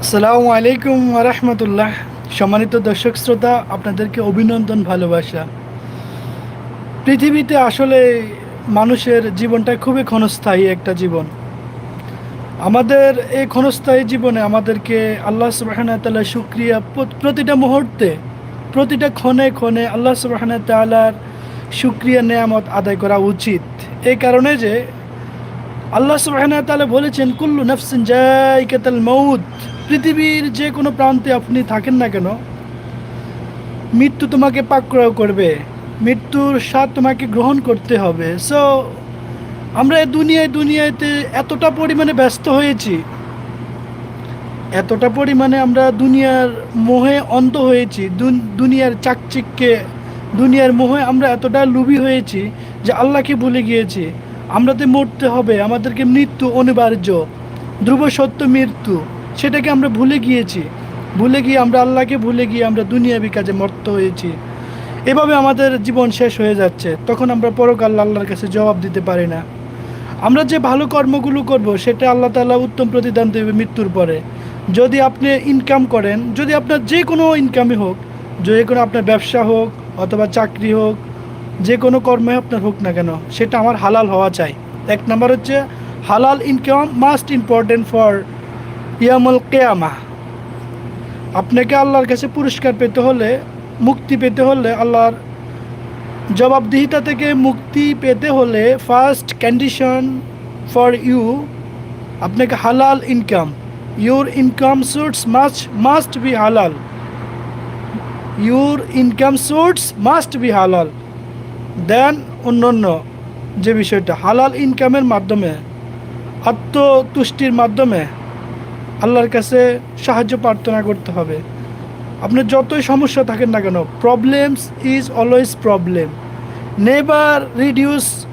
আসসালামু আলাইকুম রহমতুল্লাহ সম্মানিত দর্শক শ্রোতা, আপনাদেরকে অভিনন্দন, ভালোবাসা। পৃথিবীতে আসলে মানুষের জীবনটা খুবই ক্ষণস্থায়ী একটা জীবন। আমাদের এই ক্ষণস্থায়ী জীবনে আমাদেরকে আল্লাহ সুবাহানা তাল্লাহ শুক্রিয়া প্র- প্রতিটা মুহূর্তে, প্রতিটা ক্ষণে ক্ষণে আল্লাহ সুবাহানা তাল্লার শুক্রিয়া, নেয়ামত আদায় করা উচিত। এই কারণে যে আল্লাহ তাআলা বলেছেন, কুল্লু নাফসিন জায়কাতুল মউত। পৃথিবীর যে কোনো প্রান্তে আপনি থাকেন না কেন, মৃত্যু তোমাকে পাকড়াও করবে, মৃত্যুর স্বাদ তোমাকে গ্রহণ করতে হবে। সো আমরা এই দুনিয়ায়, দুনিয়াতে এতটা পরিমাণে ব্যস্ত হয়েছি, এতটা পরিমাণে আমরা দুনিয়ার মোহে অন্ধ হয়েছি, দুন- দুনিয়ার চাকচিককে দুনিয়ার মোহে আমরা এতটা লুবি হয়েছি যে আল্লাহকে ভুলে গিয়েছি। আমরাতে মরতে হবে, আমাদেরকে মৃত্যু অনিবার্য, ধ্রুব সত্য মৃত্যু। সেটাকে আমরা ভুলে গিয়েছি। ভুলে গিয়ে আমরা আল্লাহকে ভুলে গিয়ে আমরা দুনিয়াবি কাজে মর্ত হয়েছি। এভাবে আমাদের জীবন শেষ হয়ে যাচ্ছে। তখন আমরা পরকাল আল্লাহর কাছে জবাব দিতে পারি না। আমরা যে ভালো কর্মগুলো করব, সেটা আল্লাহ তাআলা উত্তম প্রতিদান দেবে মৃত্যুর পরে। যদি আপনি ইনকাম করেন, যদি আপনার যে কোনো ইনকামই হোক, যে কোনো আপনার ব্যবসা হোক অথবা চাকরি হোক, যে কোনো কর্মে আপনার হোক না কেন, সেটা আমার হালাল হওয়া চাই। এক নাম্বার হচ্ছে, হালাল ইনকাম মাস্ট ইম্পর্টেন্ট ফর ইয়ামল কেয়ামা। আপনাকে আল্লাহর কাছে পুরস্কার পেতে হলে, মুক্তি পেতে হলে আল্লাহর জবাবদিহিতা থেকে মুক্তি পেতে হলে ফার্স্ট কন্ডিশন ফর ইউ আপনাকে হালাল income your income source must must be হালাল your income source must be হালাল দেন অন্যান্য যে বিষয়টা, হালাল ইনকামের মাধ্যমে, আত্মতুষ্টির মাধ্যমে আল্লাহর কাছে সাহায্য প্রার্থনা করতে হবে। আপনার যতই সমস্যা থাকেন না কেন problems is always problem never reduce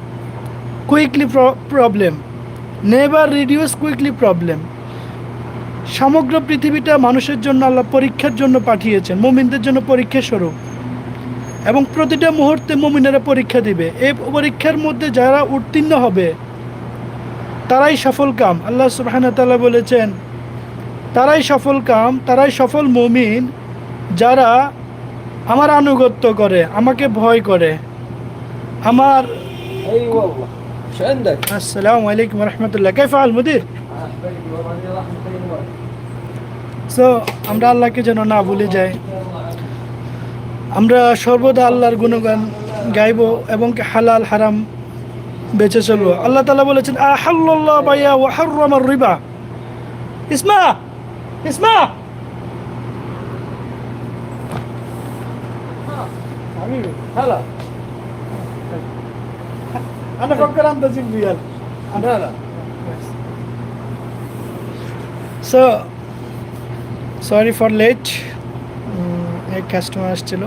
quickly problem never reduce quickly problem সমগ্র পৃথিবীটা মানুষের জন্য আল্লাহ পরীক্ষার জন্য পাঠিয়েছেন, মুমিনদের জন্য পরীক্ষা স্বরূপ। এবং প্রতিটা মুহূর্তে মুমিনেরা পরীক্ষা দিবে। এই পরীক্ষার মধ্যে যারা উত্তীর্ণ হবে, তারাই সফল কাম। আল্লাহ সুবহানাহু ওয়া বলেছেন তারাই সফল কাম, তারাই সফল মমিন যারা আমার আনুগত্য করে, আমাকে ভয় করে। আমার আসসালামু আলাইকুম রহমতুল্লাহ। কেফা আল মুদির? সো আমরা আল্লাহকে যেন না ভুলে যাই। আমরা সর্বদা আল্লাহর গুণগান গাইব এবং হালাল হারাম বেঁচে চলবো। আল্লাহ তালা বলেছেন আহাল্লাহ বাইয়া ওয়াহার রিবা। ইসমা ইসমা حبيبي هلا انا فكر انت جيب ريال لا لا সো সরি ফর লেট এক কাস্টমার আসছিল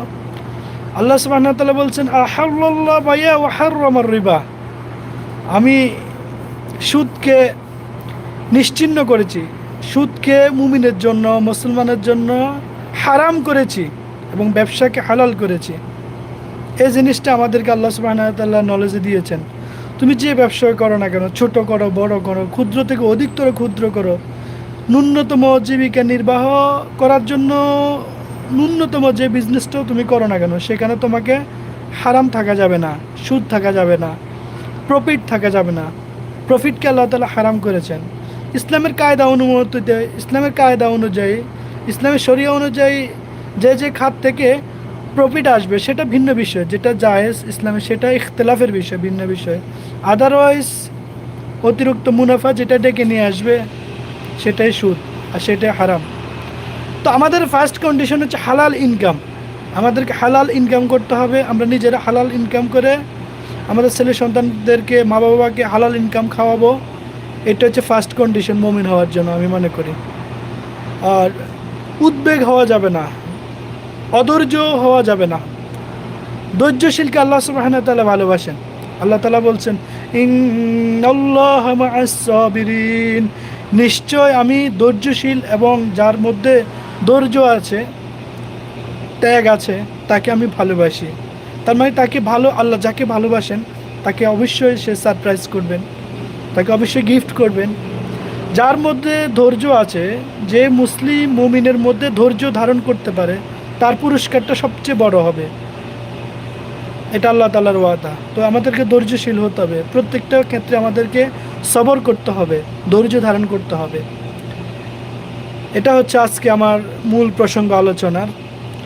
আল্লাহ সুবহানাহু ওয়া তাআলা বলছেন আহাল্লাল্লাহ বাইয়া ওয়া হাররামার রিবা আমি সুদকে নিশ্চিহ্ন করেছি সুদকে মুমিনের জন্য, মুসলমানের জন্য হারাম করেছি এবং ব্যবসাকে হালাল করেছি। এই জিনিসটা আমাদেরকে আল্লাহ ওয়া নলেজে দিয়েছেন। তুমি যে ব্যবসা করো না কেন, ছোট করো, বড় করো, ক্ষুদ্র থেকে অধিকতর ক্ষুদ্র করো, ন্যূনতম জীবিকা নির্বাহ করার জন্য ন্যূনতম যে বিজনেসটাও তুমি করো না কেন, সেখানে তোমাকে হারাম থাকা যাবে না, সুদ থাকা যাবে না প্রফিট থাকা যাবে না। প্রফিটকে আল্লাহ তালা হারাম করেছেন। ইসলামের কায়দা অনুমতিতে ইসলামের কায়দা অনুযায়ী, ইসলামের শরিয়া অনুযায়ী যে যে খাত থেকে প্রফিট আসবে সেটা ভিন্ন বিষয়, যেটা জায়েজ ইসলামে সেটা ইখতলাফের বিষয়, ভিন্ন বিষয়। আদারওয়াইজ অতিরিক্ত মুনাফা যেটা ডেকে নিয়ে আসবে, সেটাই সুদ আর সেটাই হারাম। তো আমাদের ফার্স্ট কন্ডিশন হচ্ছে হালাল ইনকাম আমাদেরকে হালাল ইনকাম করতে হবে, আমরা নিজেরা হালাল ইনকাম করে আমাদের ছেলে সন্তানদেরকে মা বাবাকে হালাল ইনকাম খাওয়াবো। এটা হচ্ছে ফার্স্ট কন্ডিশন মমিন হওয়ার জন্য, আমি মনে করি। আর উদ্বেগ হওয়া যাবে না, অধৈর্য হওয়া যাবে না। ধৈর্যশীলকে আল্লাহ সুবহানাহু ওয়া তাআলা ভালোবাসেন। আল্লাহ তালা বলছেন নিশ্চয় আমি ধৈর্যশীল এবং যার মধ্যে ধৈর্য আছে, ত্যাগ আছে, তাকে আমি ভালোবাসি। তার মানে তাকে ভালো, আল্লাহ যাকে ভালোবাসেন, তাকে অবশ্যই সে সারপ্রাইজ করবেন। তাকে অবশ্যই গিফট করবেন। যার মধ্যে ধৈর্য আছে, যে মুসলিম মুমিনের মধ্যে ধৈর্য ধারণ করতে পারে, তার পুরস্কারটা সবচেয়ে বড় হবে। এটা আল্লাহ তালার ওয়াদা। তো আমাদেরকে ধৈর্যশীল হতে হবে। প্রত্যেকটা ক্ষেত্রে আমাদেরকে সবর করতে হবে, ধৈর্য ধারণ করতে হবে। এটা হচ্ছে আজকে আমার মূল প্রসঙ্গ আলোচনার।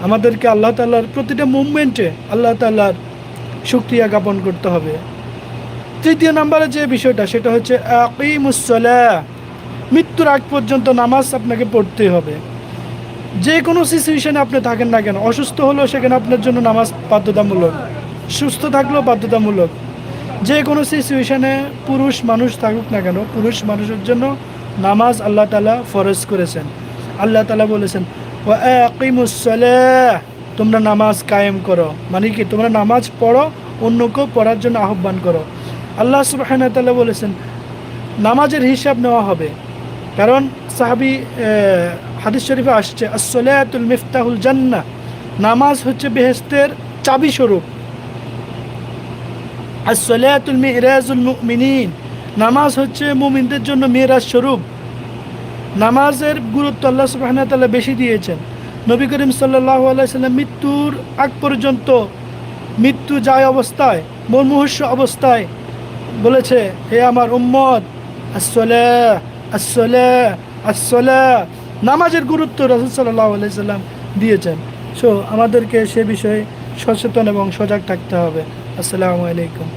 আমাদেরকে আল্লাহ তাল্লার প্রতিটা মুভমেন্টে আল্লাহ তাল্লার সুক্রিয়া জ্ঞাপন করতে হবে। তৃতীয় নম্বরে যে বিষয়টা, সেটা হচ্ছে মৃত্যুর আগ পর্যন্ত নামাজ আপনাকে পড়তে হবে। যে কোনো সিচুয়েশনে আপনি থাকেন না কেন, অসুস্থ হলেও সেখানে আপনার জন্য নামাজ বাধ্যতামূলক, সুস্থ থাকলেও বাধ্যতামূলক। যে কোনো সিচুয়েশনে পুরুষ মানুষ থাকুক না কেন, পুরুষ মানুষের জন্য নামাজ আল্লাহ তালা ফরজ করেছেন। আল্লাহ তালা বলেছেন "ও আকিমুসলাহ তোমরা নামাজ কায়েম করো। মানে কি, তোমরা নামাজ পড়ো, অন্যকেও পড়ার জন্য আহ্বান করো। আল্লাহ সুবাহ তাল্লাহ বলেছেন, নামাজের হিসাব নেওয়া হবে। কারণ সাহাবি হাদিস শরীফে আসছে আসলাতুল মিফতাহুল জান্না নামাজ হচ্ছে বেহেস্তের চাবি স্বরূপ। আসলাতুল মিরাজুল মুমিনিন নামাজ হচ্ছে মুমিনদের জন্য মিরাজ স্বরূপ। নামাজের গুরুত্ব আল্লাহ ওয়া বেশি দিয়েছেন। নবী করিম সাল্লাল্লাহু আলাইহি সাল্লাম মৃত্যুর আগ পর্যন্ত মৃত্যু যায় অবস্থায় মর্মুহস্য অবস্থায় বলেছে, হে আমার আসলে নামাজের গুরুত্ব রসুল সাল্লাহ আলাইসাল্লাম দিয়েছেন। সো আমাদেরকে সে বিষয়ে সচেতন এবং সজাগ থাকতে হবে। আসসালামু আলাইকুম।